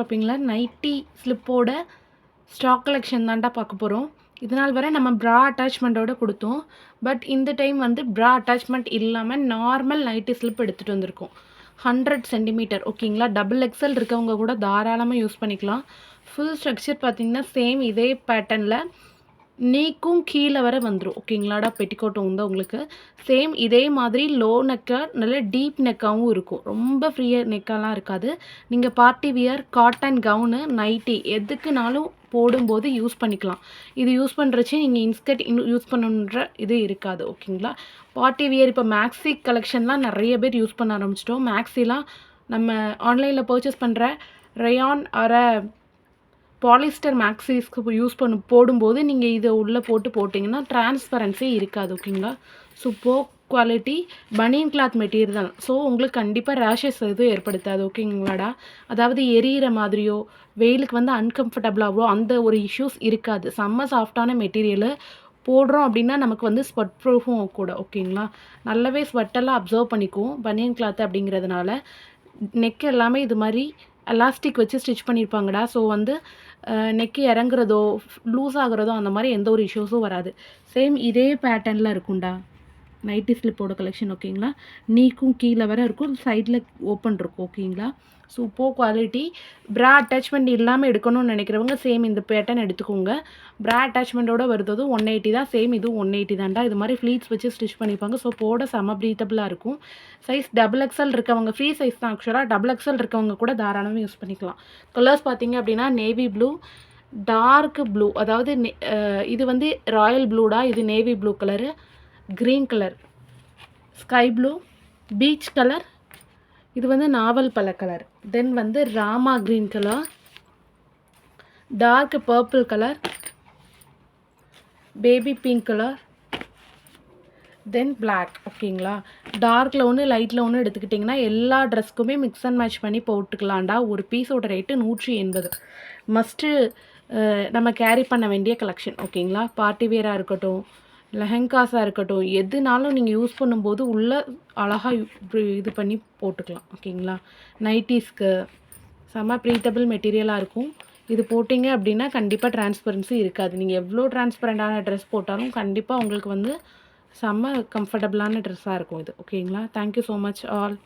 ஷாப்பிங்கில் nighty ஸ்லிப்போட stock collection தான்டா பார்க்க போகிறோம் இதனால் வரை நம்ம ப்ரா அட்டாச்மெண்ட்டோட கொடுத்தோம். பட் இந்த டைம் வந்து ப்ரா அட்டாச்மெண்ட் இல்லாமல் நார்மல் நைட்டி ஸ்லிப் எடுத்துகிட்டு வந்திருக்கோம். ஹண்ட்ரட் சென்டிமீட்டர் ஓகேங்களா டபுள் எக்ஸல் இருக்கவங்க கூட தாராளமாக யூஸ் பண்ணிக்கலாம். ஃபுல் ஸ்ட்ரக்சர் பார்த்திங்கன்னா சேம் இதே பேட்டர்னில் நீக்கும் கீழே வர வந்துடும் ஓகேங்களாடா பெட்டிக்கோட்டும் வந்து உங்களுக்கு. சேம் இதே மாதிரி லோ நெக்காக நல்ல டீப் நெக்காகவும் இருக்கும். ரொம்ப ஃப்ரீயாக நெக்காலாம் இருக்காது. நீங்கள் party wear cotton gown nighty எதுக்குனாலும் போடும்போது யூஸ் பண்ணிக்கலாம். இது யூஸ் பண்ணுறச்சு நீங்கள் இன்ஸ்கர்ட் இன்னும் யூஸ் பண்ணணுன்ற இது இருக்காது. ஓகேங்களா? பார்ட்டி வியர் இப்போ மேக்ஸி கலெக்ஷன்லாம் நிறைய பேர் யூஸ் பண்ண ஆரம்பிச்சிட்டோம். மேக்ஸிலாம் நம்ம ஆன்லைனில் பர்ச்சேஸ் பண்ணுற ரயான் அரை பாலிஸ்டர் மேக்ஸிஸ்க்கு யூஸ் பண்ண போடும்போது நீங்கள் இதை உள்ளே போட்டு போட்டிங்கன்னா டிரான்ஸ்பரன்சி இருக்காது ஓகேங்களா ஸோ போ குவாலிட்டி பனியன் கிளாத் மெட்டீரியல் தான். ஸோ உங்களுக்கு கண்டிப்பாக ரேஷஸ் எதுவும் ஏற்படுத்தாது ஓகேங்களாடா அதாவது எரியிற மாதிரியோ வெயிலுக்கு வந்து அன்கம்ஃபர்டபுளாகவோ அந்த ஒரு இஷ்யூஸ் இருக்காது. செம்ம சாஃப்டான மெட்டீரியலு போடுறோம் அப்படின்னா நமக்கு வந்து ஸ்வெட் ப்ரூஃபும் கூட ஓகேங்களா நல்லாவே ஸ்வெட்டெல்லாம் அப்சர்வ் பண்ணிக்கும் பனியன் கிளாத் அப்படிங்கிறதுனால. நெக் எல்லாமே இது மாதிரி எலாஸ்டிக் வச்சு ஸ்டிச் பண்ணியிருப்பாங்கடா ஸோ வந்து நெக்கு இறங்குறதோ லூஸ் ஆகுறதோ அந்த மாதிரி எந்த ஒரு இஷ்யூஸும் வராது. சேம் இதே பேட்டர்னில் இருக்கும்டா. நைட்டி ஸ்லிப்போட கலெக்ஷன் ஓகேங்களா நீக்கும் கீழே வர இருக்கும் சைடில் ஓப்பன் இருக்கும் ஓகேங்களா சூப்பர் குவாலிட்டி ப்ரா அட்டாச்மெண்ட் இல்லாமல் எடுக்கணும்னு நினைக்கிறவங்க சேம் இந்த பேட்டர்ன் எடுத்துக்கோங்க. ப்ரா அட்டாச்மெண்ட்டோட வருது ஒன் எயிட்டி தான் சேம் இதுவும் ஒன் எயிட்டி தான்டா. இது மாதிரி ஃப்ளீட்ஸ் வச்சு ஸ்டிச் பண்ணிப்பாங்க. ஸோ போட செம ப்ரீத்தபிளாக இருக்கும். சைஸ் டபுள் எக்ஸல் இருக்கவங்க ஃப்ரீ சைஸ் தான் ஆக்சுவலாக டபுள் எக்ஸல் இருக்கவங்க கூட தாராளமாக யூஸ் பண்ணிக்கலாம். கலர்ஸ் பார்த்தீங்க அப்படின்னா நேவி ப்ளூ டார்க் ப்ளூ அதாவது இது வந்து ராயல் ப்ளூடா இது navy blue colour green colour. Sky blue peach colour. இது வந்து நாவல் பழ கலர். தென் வந்து Rama green colour. Dark purple colour. Baby pink colour. Then black ஓகேங்களா? டார்க்கில் ஒன்று லைட்டில் ஒன்று எடுத்துக்கிட்டிங்கன்னா எல்லா ட்ரெஸ்க்குமே மிக்ஸ் அண்ட் மேட்ச் பண்ணி போட்டுக்கலாம்டா. ஒரு பீஸோட ரேட்டு நூற்றி எண்பது. மஸ்ட்டு நம்ம கேரி பண்ண வேண்டிய கலெக்ஷன் ஓகேங்களா? பார்ட்டி வேராக இருக்கட்டும் லெஹங்காஸாக இருக்கட்டும் எதுனாலும் நீங்கள் யூஸ் பண்ணும்போது உள்ளே அழகாக இது பண்ணி போட்டுக்கலாம் ஓகேங்களா? நைட்டிஸ்க்கு செம்ம ப்ரீத்தபிள் மெட்டீரியலாக இருக்கும். இது போட்டிங்க அப்படின்னா கண்டிப்பாக டிரான்ஸ்பரன்சி இருக்காது. நீங்கள் எவ்வளோ டிரான்ஸ்பரண்டான ட்ரெஸ் போட்டாலும் கண்டிப்பாக உங்களுக்கு வந்து செம்ம கம்ஃபர்டபுளான ட்ரெஸ்ஸாக இருக்கும் இது ஓகேங்களா? Thank you so much all